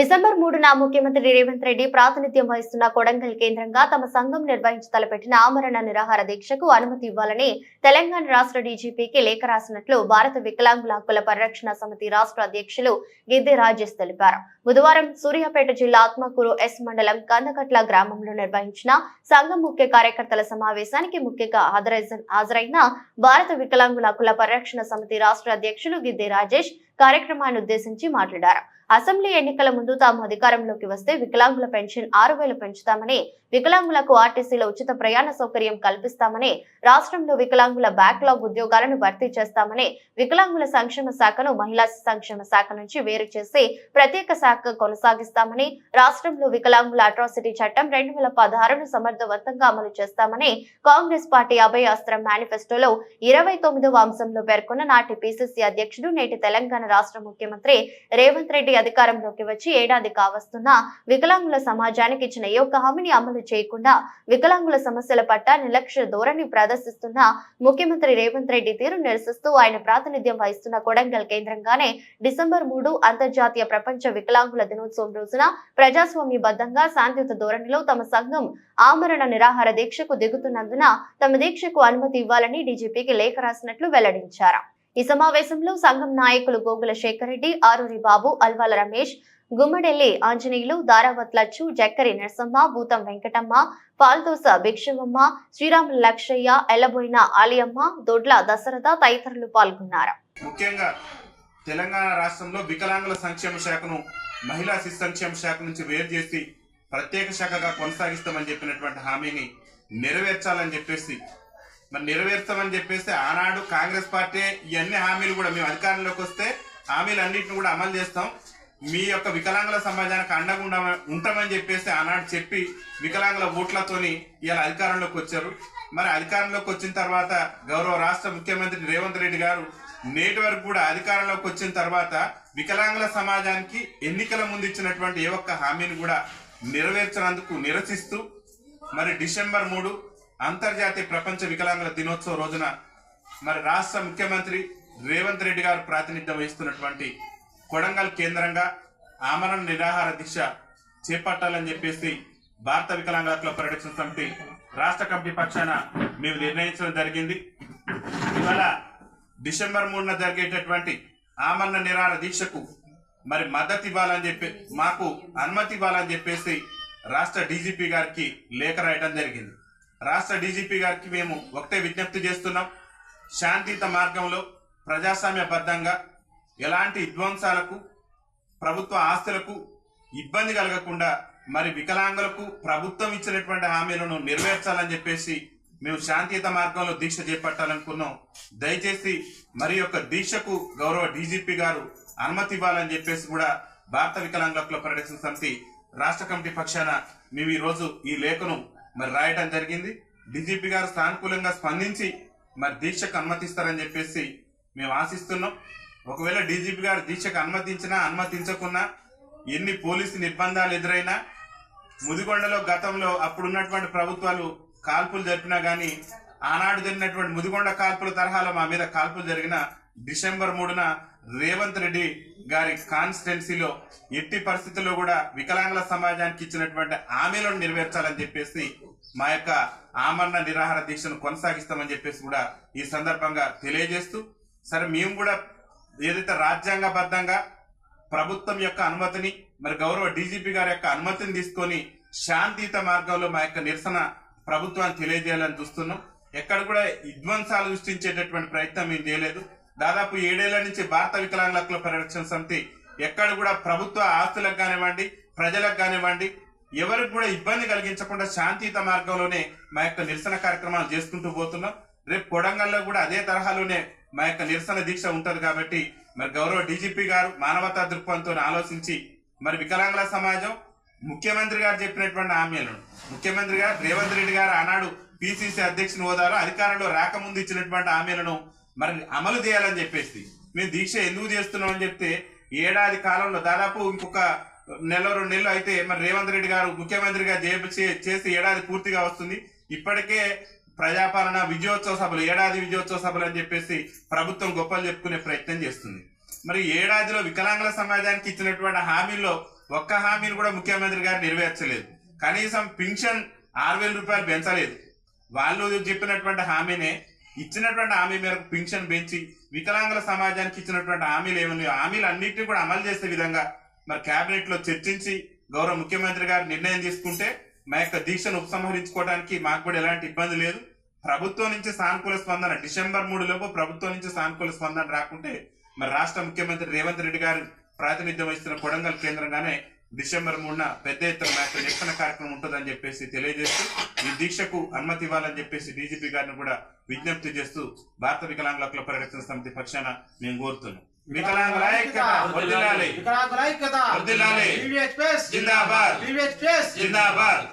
December మూడున ముఖ్యమంత్రి రేవంత్ రెడ్డి ప్రాతినిధ్యం వహిస్తున్న కొడంగల్ కేంద్రంగా తమ సంఘం నిర్వహించి తలపెట్టిన ఆమరణ నిరాహార దీక్షకు అనుమతి ఇవ్వాలని తెలంగాణ రాష్ట్ర డీజీపీకి లేఖ రాసినట్లు భారత వికలాంగుల హక్కుల పరిరక్షణ సమితి రాష్ట్ర అధ్యక్షులు గిద్దె రాజేష్ తెలిపారు. బుధవారం సూర్యాపేట జిల్లా ఆత్మకూరు ఎస్ మండలం కందకట్ల గ్రామంలో నిర్వహించిన సంఘం ముఖ్య కార్యకర్తల సమావేశానికి ముఖ్యంగా హాజరైన భారత వికలాంగుల హక్కుల పరిరక్షణ సమితి రాష్ట్ర అధ్యక్షులు గిద్దె రాజేష్ కార్యక్రమాన్ని ఉద్దేశించి మాట్లాడారు. అసెంబ్లీ ఎన్నికల ముందు తాము అధికారంలోకి వస్తే వికలాంగుల పెన్షన్ ఆరు వేలు పెంచుతామని వికలాంగులకు ఆర్టీసీలో ఉచిత ప్రయాణ సౌకర్యం కల్పిస్తామని రాష్ట్రంలో వికలాంగుల బ్యాక్లాగ్ ఉద్యోగాలను భర్తీ చేస్తామని వికలాంగుల సంక్షేమ శాఖను మహిళా సంక్షేమ శాఖ నుంచి వేరు చేసి ప్రత్యేక శాఖ కొనసాగిస్తామని రాష్ట్రంలో వికలాంగుల అట్రాసిటీ చట్టం రెండు వేల పదహారును సమర్థవంతంగా అమలు చేస్తామని కాంగ్రెస్ పార్టీ అభయ అస్త్రం మేనిఫెస్టోలో ఇరవై తొమ్మిదవ అంశంలో పేర్కొన్న నాటి పిసిసి అధ్యక్షుడు నేటి తెలంగాణ రాష్ట్ర ముఖ్యమంత్రి రేవంత్ రెడ్డి అధికారంలోకి వచ్చి ఏడాది కావస్తున్నా వికలాంగుల సమాజానికి ఇచ్చిన ఏ ఒక్క హామీని అమలు చేయకుండా వికలాంగుల సమస్యల పట్ల నిర్లక్ష్య ధోరణి ప్రదర్శిస్తున్న ముఖ్యమంత్రి రేవంత్ రెడ్డి తీరు నిరసిస్తూ ఆయన ప్రాతినిధ్యం వహిస్తున్న కొడంగల్ కేంద్రంగానే డిసెంబర్ మూడు అంతర్జాతీయ ప్రపంచ వికలాంగుల దినోత్సవం రోజున ప్రజాస్వామ్యబద్ధంగా శాంతియుత ధోరణిలో తమ సంఘం ఆమరణ నిరాహార దీక్షకు దిగుతున్నందున తమ దీక్షకు అనుమతి ఇవ్వాలని డీజీపీకి లేఖ రాసినట్లు వెల్లడించారు. ఈ సమావేశంలో సంఘం నాయకులు గోగుల శేఖరరెడ్డి ఆరూరి బాబు అల్వాల రమేష్ గుమ్మడెల్లి ఆంజనేయులు దారావత్లచ్చు జక్కరి నరసమ్మ భూతం వెంకటమ్మ పాల్దోస భిక్షవమ్మ శ్రీరాముల లక్షయ్య ఎల్లబోయిన ఆలియమ్మ దొడ్ల దశరథ తదితరులు పాల్గొన్నారు. ముఖ్యంగా తెలంగాణ రాష్ట్రంలో వికలాంగుల సంక్షేమ శాఖను మహిళా శిశు సంక్షేమ శాఖ నుంచి వేరు చేసి ప్రత్యేక శాఖగా కొనసాగిస్తామని చెప్పినటువంటి హామీని నెరవేర్చాలని చెప్పేసి మరి నెరవేర్స్తామని చెప్పేసి ఆనాడు కాంగ్రెస్ పార్టీ ఇవన్నీ హామీలు కూడా మేము అధికారంలోకి వస్తే హామీలు అన్నింటిని కూడా అమలు చేస్తాం. మీ యొక్క వికలాంగుల సమాజానికి అండగా ఉంటామని చెప్పేసి ఆనాడు చెప్పి వికలాంగుల ఓట్లతోని ఇలా అధికారంలోకి వచ్చారు. మరి అధికారంలోకి వచ్చిన తర్వాత గౌరవ రాష్ట్ర ముఖ్యమంత్రి రేవంత్ రెడ్డి గారు నేటి వరకు కూడా అధికారంలోకి వచ్చిన తర్వాత వికలాంగుల సమాజానికి ఎన్నికల ముందు ఇచ్చినటువంటి ఏ ఒక్క హామీని కూడా నెరవేర్చినందుకు నిరసిస్తూ మరి డిసెంబర్ మూడు అంతర్జాతీయ ప్రపంచ వికలాంగుల దినోత్సవ రోజున మరి రాష్ట్ర ముఖ్యమంత్రి రేవంత్ రెడ్డి గారు ప్రాతినిధ్యం వహిస్తున్నటువంటి కొడంగల్ కేంద్రంగా ఆమరణ నిరాహార దీక్ష చేపట్టాలని చెప్పేసి భారత వికలాంగుల క్లబ్ పరిరక్షణ సమితి రాష్ట్ర కమిటీ పక్షాన మేము నిర్ణయించడం జరిగింది. ఇవాళ డిసెంబర్ మూడున జరిగేటటువంటి ఆమరణ నిరాహార దీక్షకు మరి మద్దతు ఇవ్వాలని చెప్పి మాకు అనుమతి ఇవ్వాలని చెప్పేసి రాష్ట్ర డీజీపీ గారికి లేఖ రాయడం జరిగింది. రాష్ట్ర డీజీపీ గారికి మేము ఒకటే విజ్ఞప్తి చేస్తున్నాం. శాంతియుత మార్గంలో ప్రజాస్వామ్యబద్ధంగా ఎలాంటి విధ్వంసాలకు ప్రభుత్వ ఆస్తులకు ఇబ్బంది కలగకుండా మరి వికలాంగులకు ప్రభుత్వం ఇచ్చినటువంటి హామీలను నెరవేర్చాలని చెప్పేసి మేము శాంతియుత మార్గంలో దీక్ష చేపట్టాలనుకున్నాం. దయచేసి మరి యొక్క దీక్షకు గౌరవ డీజీపీ గారు అనుమతి ఇవ్వాలని చెప్పేసి కూడా భారత వికలాంగుల ప్రకటించిన పరిరక్షణ సమితి రాష్ట్ర కమిటీ పక్షాన మేము ఈ రోజు ఈ లేఖను మరి రాయటం జరిగింది. డీజీపీ గారు సానుకూలంగా స్పందించి మరి దీక్షకు అనుమతిస్తారని చెప్పేసి మేము ఆశిస్తున్నాం. ఒకవేళ డీజీపీ గారు దీక్షకు అనుమతించినా అనుమతించకున్నా ఎన్ని పోలీసు నిర్బంధాలు ఎదురైనా ముదిగొండలో గతంలో అప్పుడున్నటువంటి ప్రభుత్వాలు కాల్పులు జరిపినా కానీ ఆనాడు జరిగినటువంటి ముదిగొండ కాల్పుల తరహాలో మా మీద కాల్పులు జరిగిన డిసెంబర్ మూడున రేవంత్ రెడ్డి గారి కాన్స్టెన్సీలో ఎట్టి పరిస్థితుల్లో కూడా వికలాంగుల సమాజానికి ఇచ్చినటువంటి హామీలను నెరవేర్చాలని చెప్పేసి మా యొక్క ఆమరణ నిరాహార దీక్షను కొనసాగిస్తామని చెప్పేసి కూడా ఈ సందర్భంగా తెలియజేస్తూ సరే మేము కూడా ఏదైతే రాజ్యాంగబద్ధంగా ప్రభుత్వం యొక్క అనుమతిని మరి గౌరవ డీజీపీ గారి యొక్క అనుమతిని తీసుకొని శాంతియుత మార్గంలో మా యొక్క నిరసన ప్రభుత్వాన్ని తెలియజేయాలని చూస్తున్నాం. ఎక్కడ కూడా విధ్వంసాలు సృష్టించేటటువంటి ప్రయత్నం మేము చేయలేదు. దాదాపు ఏడేళ్ళ నుంచి భారత వికలాంగుల హక్కుల పరిరక్షణ సమితి ఎక్కడ కూడా ప్రభుత్వ ఆస్తులకు కానివ్వండి ప్రజలకు కానివ్వండి ఎవరికి కూడా ఇబ్బంది కలిగించకుండా శాంతియుత మార్గంలోనే మా యొక్క నిరసన కార్యక్రమాలు చేసుకుంటూ పోతున్నాం. రేపు కొడంగల్లో కూడా అదే తరహాలోనే మా యొక్క నిరసన దీక్ష ఉంటుంది కాబట్టి మరి గౌరవ డీజీపీ గారు మానవతా దృక్పథంతో ఆలోచించి మరి వికలాంగుల సమాజం ముఖ్యమంత్రి గారు చెప్పినటువంటి హామీలను ముఖ్యమంత్రి గారు రేవంత్ రెడ్డి గారు ఆనాడు పిసిసి అధ్యక్షుని హోదాలో అధికారంలో రాకముందు ఇచ్చినటువంటి హామీలను మరి అమలు చేయాలని చెప్పేసి. మేము దీక్ష ఎందుకు చేస్తున్నాం అని చెప్తే ఏడాది కాలంలో దాదాపు ఇంకొక నెల రెండు నెలలు అయితే మరి రేవంత్ రెడ్డి గారు ముఖ్యమంత్రిగా చేప- చేసి ఏడాది పూర్తిగా వస్తుంది. ఇప్పటికే ప్రజాపాలన విజయోత్సవ సభలు ఏడాది విజయోత్సవ సభలు అని చెప్పేసి ప్రభుత్వం గొప్పలు చెప్పుకునే ప్రయత్నం చేస్తుంది. మరి ఏడాదిలో వికలాంగుల సమాజానికి ఇచ్చినటువంటి హామీల్లో ఒక్క హామీని కూడా ముఖ్యమంత్రి గారు నెరవేర్చలేదు. కనీసం పింఛన్ ఆరు వేల రూపాయలు పెంచలేదు. వాళ్ళు చెప్పినటువంటి హామీనే ఇచ్చినటువంటి హామీ మేరకు పింఛన్ పెంచి వికలాంగుల సమాజానికి ఇచ్చినటువంటి హామీలు ఏమన్నాయో హామీలు అన్నింటినీ కూడా అమలు చేసే విధంగా మరి కేబినెట్లో చర్చించి గౌరవ ముఖ్యమంత్రి గారు నిర్ణయం తీసుకుంటే మా యొక్క దీక్షను ఉపసంహరించుకోవడానికి మాకు కూడా ఎలాంటి ఇబ్బంది లేదు. ప్రభుత్వం నుంచి సానుకూల స్పందన డిసెంబర్ మూడు లోపు ప్రభుత్వం నుంచి సానుకూల స్పందన రాకుంటే మరి రాష్ట్ర ముఖ్యమంత్రి రేవంత్ రెడ్డి గారు ప్రాతినిధ్యం వహిస్తున్న కొడంగల్ కేంద్రంగానే డిసెంబర్ మూడున పెద్ద ఎత్తున మా యొక్క నిరసన కార్యక్రమం ఉంటుందని చెప్పేసి తెలియజేస్తూ ఈ దీక్షకు అనుమతి ఇవ్వాలని చెప్పేసి డీజీపీ గారిని కూడా విజ్ఞప్తి చేస్తూ భారత వికలాంగుల హక్కుల పరిరక్షణ సమితి పక్షాన మేము కోరుతున్నాం. వికలాంగుల జిందాబాద్. జిందాబాద్.